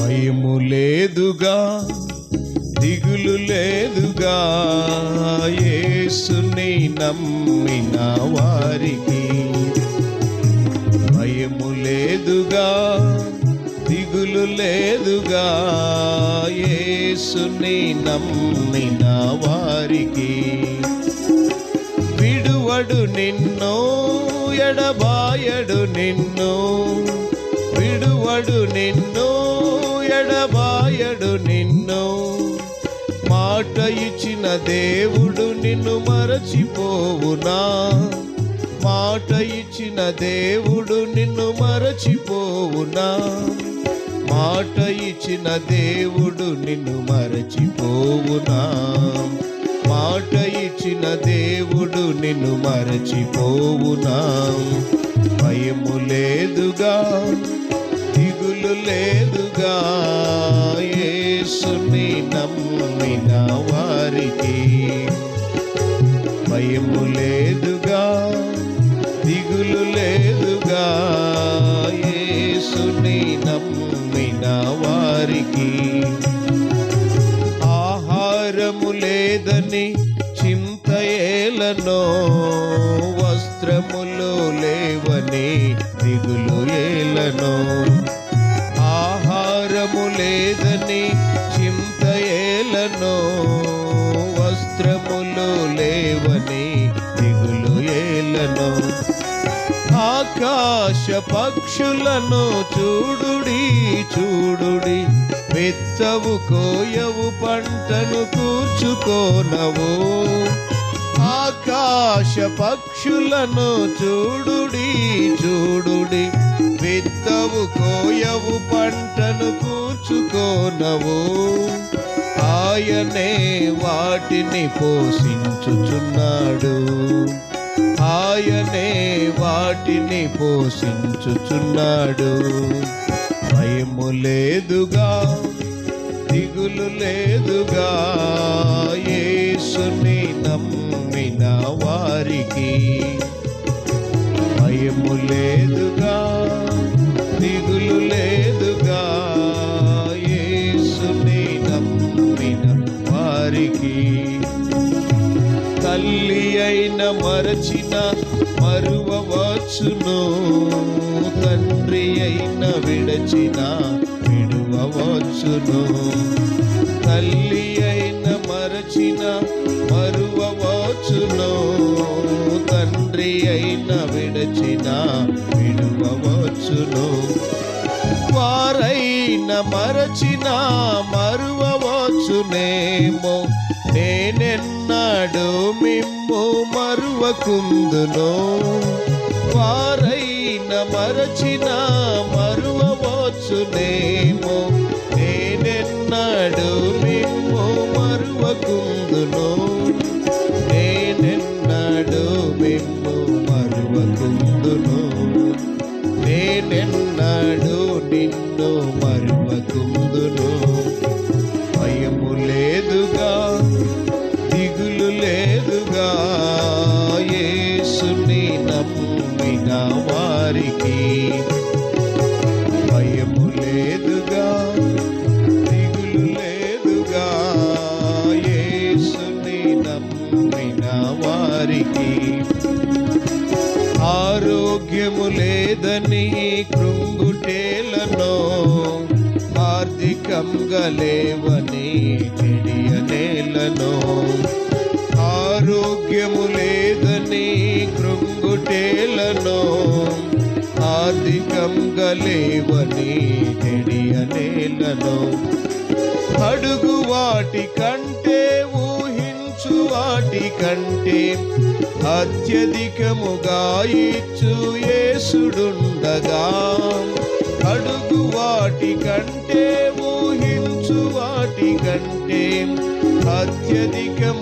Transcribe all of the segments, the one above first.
భయము లేదుగా దిగులు లేదుగా. యేసుని నమ్మిన వారికి భయము లేదుగా దిగులు లేదుగా. యేసుని నమ్మిన వారికి విడువడు నిన్ను ఎడబాయడు నిన్ను. విడువడు నిన్ను ఎడబాయడు నిన్ను మాట ఇచ్చిన దేవుడు నిన్ను మరచిపోవునా మాట ఇచ్చిన దేవుడు నిన్ను మరచిపోవునా మాట ఇచ్చిన దేవుడు నిన్ను మరచిపోవునా మాట ఇచ్చిన దేవుడు నిన్ను మరచిపోవునా భయము లేదుగా దిగులు లేదు యేసుని నమ్మిన వారికి భయము లేదుగా దిగులు లేదుగా. యేసుని నమ్మిన వారికి ఆహారము లేదని చింత ఏలనో వస్త్రములు లేవని దిగులు ఏలనో. లేదని చింత ఏలనో వస్త్రములు లేవని దిగులు ఏలనో. ఆకాశ పక్షులను చూడుడి చూడుడి విత్తవు కోయవు పంటను కూర్చుకోనవు. ఆకాశ పక్షులను చూడుడి చూడుడి విత్తవు కోయవు పంటను పోసుకోనవు ఆయనే వాటిని పోషించుచున్నాడు. ఆయనే వాటిని పోషించుచున్నాడు. భయము లేదుగా దిగులు లేదుగా యేసుని నమ్మిన వారికి భయము లేదుగా మరచిన మరువవచ్చును. తండ్రి అయిన విడచిన విడువవచ్చును. తల్లి అయిన మరచిన మరువవచ్చును. తండ్రి అయిన విడచిన విడువవచ్చును. వారైన మరచిన మరువవచ్చునేమో. నేనెన్నాడు మిమ్ము మరువకుందును. వారైన మరచిన మరువవచ్చునేమో. నేనెన్నాడు మిమ్ము మరువకుందును. నేనెన్నాడు మిమ్ము మరువకుందును. నేనెన్నాడు నిన్ను మరువకుందును. యేసుని వారికి. భయము లేదుగా దిగులు లేదుగా యేసుని నమ్మిన వారికి. ఆరోగ్యము లేదని కృంగుటేలనో ఆర్థికంగా లేవని తెలియనేలను ఆరోగ్యము లేదని కృంగు తేలను ఆర్థికంగా లేవని తెలియనేలను అడుగు వాటి కంటే ఊహించు వాటి కంటే అత్యధికముగా ఇచ్చు యేసుడుండగా. అడుగు వాటి కంటే ఊహించు వాటి కంటే అత్యధికము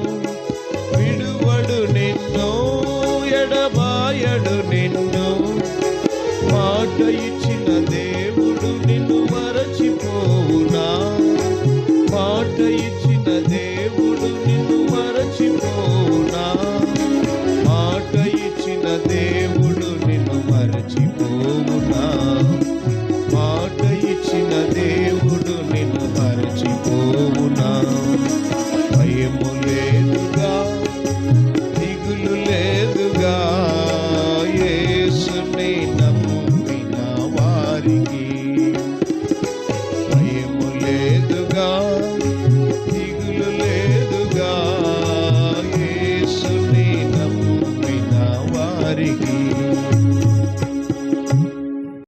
ఎడబాయడు నిన్ను ఎడబాయడు నిన్ను. మాట ఇచ్చిన దేవుడు నిన్ను మరచిపోవునా? మాట ఇచ్చిన దేవుడు నిన్ను మరచిపోవునా? మాట ఇచ్చిన దేవుడు